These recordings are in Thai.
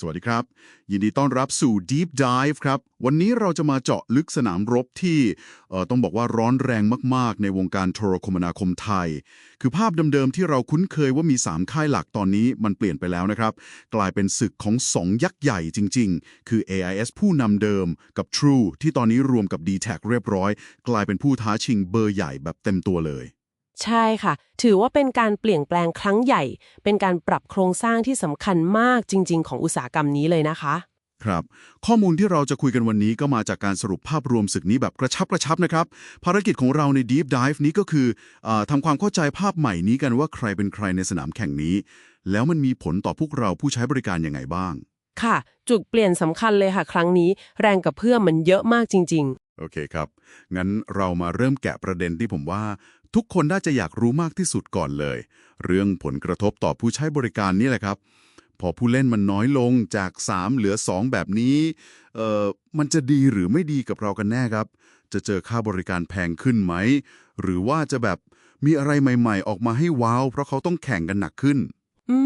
สวัสดีครับ ยินดีต้อนรับสู่ Deep Dive ครับ วันนี้เราจะมาเจาะลึกสนามรบที่เอ่อต้องบอกว่าร้อนแรงมาก ๆ ในวงการโทรคมนาคมไทย คือภาพเดิม ๆ ที่เราคุ้นเคยว่ามี 3 ค่ายหลักตอนนี้มันเปลี่ยนไปแล้วนะครับ กลายเป็นศึกของ 2 ยักษ์ใหญ่จริง ๆ คือ AIS ผู้นำเดิมกับ True ที่ตอนนี้รวมกับ d t แทเรียบร้อย กลายเป็นผู้ท้าชิงเบอร์ใหญ่แบบเต็มตัวเลย ใช่ค่ะ ถือว่าเป็นการเปลี่ยนแปลงครั้งใหญ่ เป็นการปรับโครงสร้างที่สำคัญมากจริง ๆ ของอุตสาหกรรมนี้เลยนะคะ ครับ ข้อมูลที่เราจะคุยกันวันนี้ก็มาจากการสรุปภาพรวมศึกนี้แบบกระชับกระชับนะครับ ภารกิจของเราใน Deep Dive นี้ก็คืออาทำความเข้าใจภาพใหม่นี้กันว่าใครเป็นใครในสนามแข่งนี้ แล้วมันมีผลต่อพวกเราผู้ใช้บริการยังไงบ้าง ค่ะ จุดเปลี่ยนสำคัญเลยค่ะ ครั้งนี้ แรงกับเพื่อมมันเยอะมากจริง โอเคครับ งั้นเรามาเริ่มแกะประเด็นที่ผมว่า ทุกคนน่าจะอยากรู้มากที่สุดก่อนเลย เรื่องผลกระทบต่อผู้ใช้บริการนี่แหละครับ พอผู้เล่นมันน้อยลงจาก 3 เหลือ 2 แบบนี้เอ่อมันจะดีหรือไม่ดีกับเรากันแน่ครับ จะเจอค่าบริการแพงขึ้นไหม หรือว่าจะแบบมีอะไรใหม่ๆ ออกมาให้ว้าว เพราะเขาต้องแข่งกันหนักขึ้น อื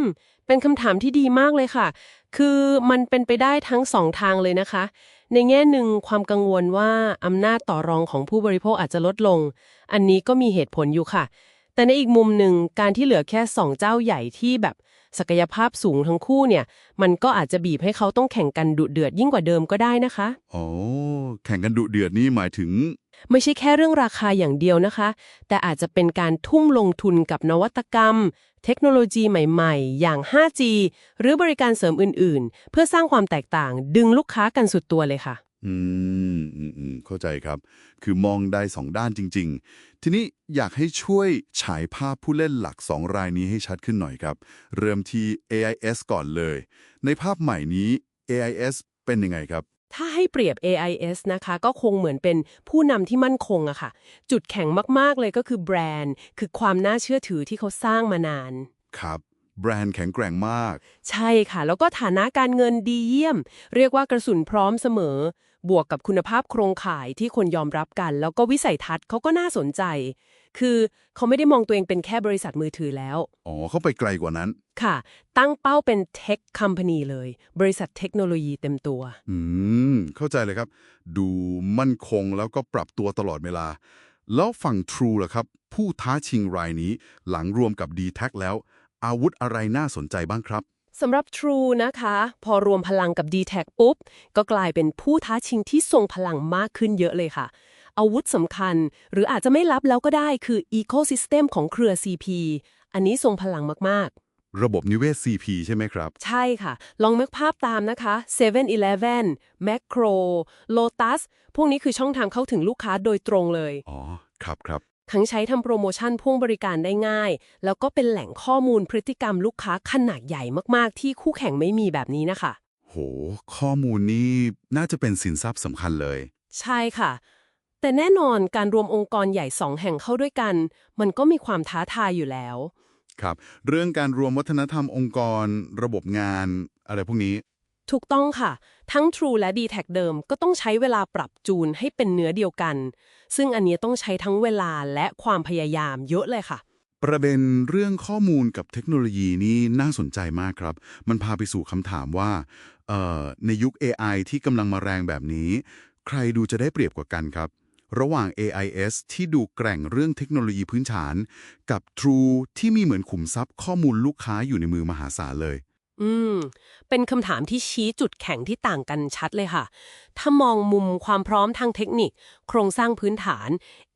ม เป็นคำถามที่ดีมากเลยค่ะ คือมันเป็นไปได้ทั้งสองทางเลยนะคะในแง่หนึ่งความกังวลว่าอำนาจต่อรองของผู้บริโภคอาจจะลดลง อันนี้ก็มีเหตุผลอยู่ค่ะ แต่ในอีกมุมหนึ่งการที่เหลือแค่สองเจ้าใหญ่ที่แบบศักยภาพสูงทั้งคู่เนี่ย มันก็อาจจะบีบให้เขาต้องแข่งกันดุเดือดยิ่งกว่าเดิมก็ได้นะคะอ๋อ แข่งกันดุเดือดนี่หมายถึง ไม่ใช่แค่เรื่องราคาอย่างเดียวนะคะ แต่อาจจะเป็นการทุ่มลงทุนกับนวัตกรรม เทคโนโลยีใหม่ๆ อย่าง 5G หรือบริการเสริมอื่นๆ เพื่อสร้างความแตกต่าง ดึงลูกค้ากันสุดตัวเลยค่ะ อืมอืมอืมเข้าใจครับ คือมองได้สองด้านจริง ๆ ทีนี้อยากให้ช่วยฉายภาพผู้เล่นหลัก 2 รายนี้ให้ชัดขึ้นหน่อยครับ เริ่มที่ AIS ก่อนเลย ในภาพใหม่นี้ AIS เป็นยังไงครับ ถ้าให้เปรียบ AIS นะคะ ก็คงเหมือนเป็นผู้นำที่มั่นคงอะค่ะ จุดแข็งมาก ๆ เลยก็คือแบรนด์ คือความน่าเชื่อถือที่เขาสร้างมานาน ครับ แบรนด์แข็งแกร่งมาก ใช่ค่ะ แล้วก็ฐานะการเงินดีเยี่ยม เรียกว่ากระสุนพร้อมเสมอ บวกกับคุณภาพโครงข่ายที่คนยอมรับกัน แล้วก็วิสัยทัศน์เขาก็น่าสนใจ คือเขาไม่ได้มองตัวเองเป็นแค่บริษัทมือถือแล้ว อ๋อ เข้าไปไกลกว่านั้น ค่ะ ตั้งเป้าเป็นเทคค o m p a n y เลย บริษัทเทคโนโลยีเต็มตัว อืม เข้าใจเลยครับ ดูมั่นคงแล้วก็ปรับตัวตลอดเวลา แล้วฝั่ง True ล่ะครับ ผู้ท้าชิงรายนี้ หลังรวมกับ d t แทแล้ว อาวุธอะไรน่าสนใจบ้างครับสำหรับ True นะคะ พอรวมพลังกับ d t แทปุ๊บ ก็กลายเป็นผู้ท้าชิงที่ทรงพลังมากขึ้นเยอะเลยค่ะ อาวุธสำคัญ หรืออาจจะไม่ลับแล้วก็ได้คือ Ecosystem ของเครือ CP อันนี้ทรงพลังมากระบบนิเวศ CP ใช่ไหมครับๆใช่ค่ะ ลองนึกภาพตามนะคะ 7-Eleven Macro Lotus พวกนี้คือช่องทางเข้าถึงลูกค้าโดยตรงเลย อ๋อ ครับครับทั้งใช้ทำโปรโมชั่นพ่วงบริการได้ง่าย แล้วก็เป็นแหล่งข้อมูลพฤติกรรมลูกค้าขนาดใหญ่มาก ๆ ที่คู่แข่งไม่มีแบบนี้นะคะ โห ข้อมูลนี้น่าจะเป็นสินทรัพย์สำคัญเลย ใช่ค่ะ แต่แน่นอนการรวมองค์กรใหญ่สองแห่งเข้าด้วยกัน มันก็มีความท้าทายอยู่แล้ว ครับ เรื่องการรวมวัฒนธรรมองค์กร ระบบงาน อะไรพวกนี้ ถูกต้องค่ะ ทั้ง True และ d t แทเดิมก็ต้องใช้เวลาปรับจูนให้เป็นเนื้อเดียวกัน ซึ่งอันนี้ต้องใช้ทั้งเวลาและความพยายามเยอะเลยค่ะ ประเด็นเรื่องข้อมูลกับเทคโนโลยีนี่น่าสนใจมากครับ มันพาไปสู่คำถามว่าเอ่อในยุค AI ที่กำลังมาแรงแบบนี้ ใครดูจะได้เปรียบกว่ากันครับ ระหว่าง AIS ที่ดูแกร่งเรื่องเทคโนโลยีพื้นฐาน กับ True ที่มีเหมือนขุมทรัพย์ข้อมูลลูกค้าอยู่ในมือมหาศาลเลย อืม เป็นคำถามที่ชี้จุดแข็งที่ต่างกันชัดเลยค่ะ ถ้ามองมุมความพร้อมทางเทคนิค โครงสร้างพื้นฐาน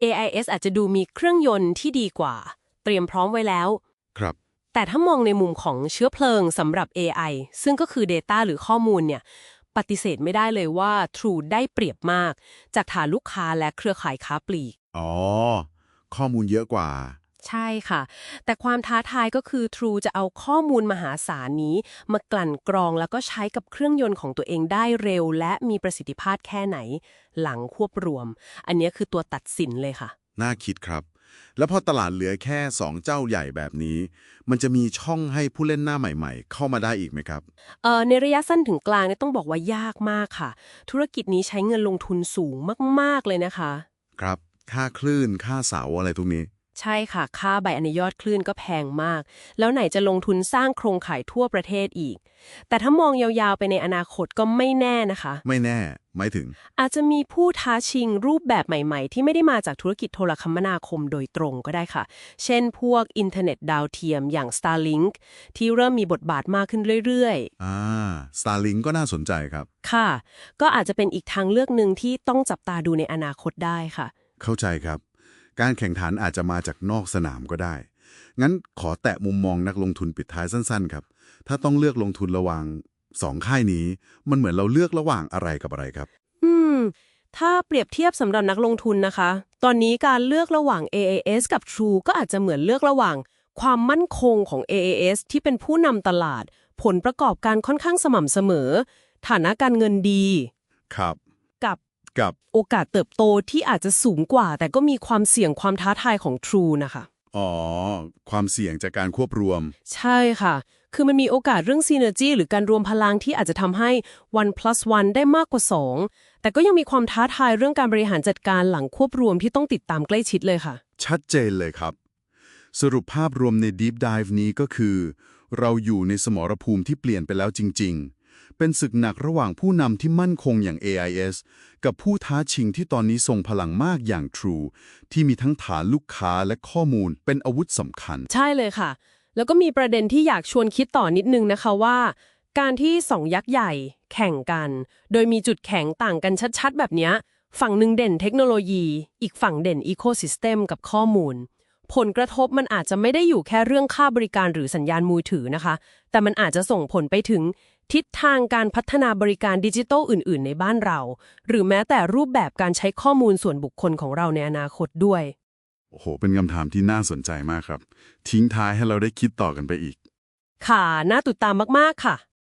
AIS อาจจะดูมีเครื่องยนต์ที่ดีกว่า เตรียมพร้อมไว้แล้ว ครับแต่ถ้ามองในมุมของเชื้อเพลิงสำหรับ AI ซึ่งก็คือ Data หรือข้อมูลเนี่ย ปฏิเสธไม่ได้เลยว่า True ได้เปรียบมาก จากฐานลูกค้าและเครือข่ายค้าปลีก อ๋อ ข้อมูลเยอะกว่า ใช่ค่ะ แต่ความท้าทายก็คือ True จะเอาข้อมูลมหาศาลนี้ มากลั่นกรองแล้วก็ใช้กับเครื่องยนต์ของตัวเองได้เร็ว และมีประสิทธิภาพแค่ไหน หลังควบรวม อันนี้คือตัวตัดสินเลยค่ะ น่าคิดครับ แล้วพอตลาดเหลือแค่ 2 เจ้าใหญ่แบบนี้ มันจะมีช่องให้ผู้เล่นหน้าใหม่ๆ เข้ามาได้อีกไหมครับเอ่อในระยะสั้นถึงกลางเนี่ยต้องบอกว่ายากมากค่ะ ธุรกิจนี้ใช้เงินลงทุนสูงมากๆเลยนะคะ ครับ ค่าคลื่นค่าเสาอะไรตรงนี้ ใช่ค่ะ ค่าใบอนุญาตคลื่นก็แพงมาก แล้วไหนจะลงทุนสร้างโครงข่ายทั่วประเทศอีก แต่ถ้ามองยาวๆไปในอนาคตก็ไม่แน่นะคะ ไม่แน่ หมายถึง อาจจะมีผู้ท้าชิงรูปแบบใหม่ๆ ที่ไม่ได้มาจากธุรกิจโทรคมนาคมโดยตรงก็ได้ค่ะ เช่นพวกอินเทอร์เน็ตดาวเทียมอย่าง Starlink ที่เริ่มมีบทบาทมากขึ้นเรื่อยอ่า Starlink ก็น่าสนใจครับๆค่ะ ก็อาจจะเป็นอีกทางเลือกหนึ่งที่ต้องจับตาดูในอนาคตได้ค่ะ เข้าใจครับ การแข่งขันอาจจะมาจากนอกสนามก็ได้ งั้นขอแตะมุมมองนักลงทุนปิดท้ายสั้นๆ ครับ ถ้าต้องเลือกลงทุนระหว่างสองค่ายนี้ มันเหมือนเราเลือกระหว่างอะไรกับอะไรครับ อืม ถ้าเปรียบเทียบสำหรับนักลงทุนนะคะ ตอนนี้การเลือกระหว่าง AAS กับ True ก็อาจจะเหมือนเลือกระหว่าง ความมั่นคงของ AAS ที่เป็นผู้นำตลาด ผลประกอบการค่อนข้างสม่ำเสมอ ฐานะการเงินดี ครับ กับกับโอกาสเติบโตที่อาจจะสูงกว่า แต่ก็มีความเสี่ยงความท้าทายของ True นะคะ อ๋อ ความเสี่ยงจากการควบรวม ใช่ค่ะ คือมันมีโอกาสเรื่อง synergy หรือการรวมพลังที่อาจจะทำให้ one plus one ได้มากกว่า 2 แต่ก็ยังมีความท้าทายเรื่องการบริหารจัดการหลังควบรวมที่ต้องติดตามใกล้ชิดเลยค่ะ ชัดเจนเลยครับ สรุปภาพรวมใน Deep Dive นี้ก็คือ เราอยู่ในสมรภูมิที่เปลี่ยนไปแล้วจริง ๆ เป็นศึกหนักระหว่างผู้นำที่มั่นคงอย่าง AIS กับผู้ท้าชิงที่ตอนนี้ทรงพลังมากอย่าง True ที่มีทั้งฐานลูกค้าและข้อมูลเป็นอาวุธสำคัญ ใช่เลยค่ะ แล้วก็มีประเด็นที่อยากชวนคิดต่อนิดนึงนะคะว่า การที่สองยักษ์ใหญ่ แข่งกัน โดยมีจุดแข็งต่างกันชัดๆ แบบนี้ฝั่งหนึ่งเด่นเทคโนโลยี อีกฝั่งเด่นอีโคซิสเต็มกับข้อมูล ผลกระทบมันอาจจะไม่ได้อยู่แค่เรื่องค่าบริการหรือสัญญาณมือถือนะคะ แต่มันอาจจะส่งผลไปถึง ทิศทางการพัฒนาบริการดิจิทัลอื่น ๆ ในบ้านเรา หรือแม้แต่รูปแบบการใช้ข้อมูลส่วนบุคคลของเราในอนาคตด้วย โอ้โห เป็นคำถามที่น่าสนใจมากครับ ทิ้งท้ายให้เราได้คิดต่อกันไปอีก ค่ะ น่าติดตามมาก ๆ ค่ะ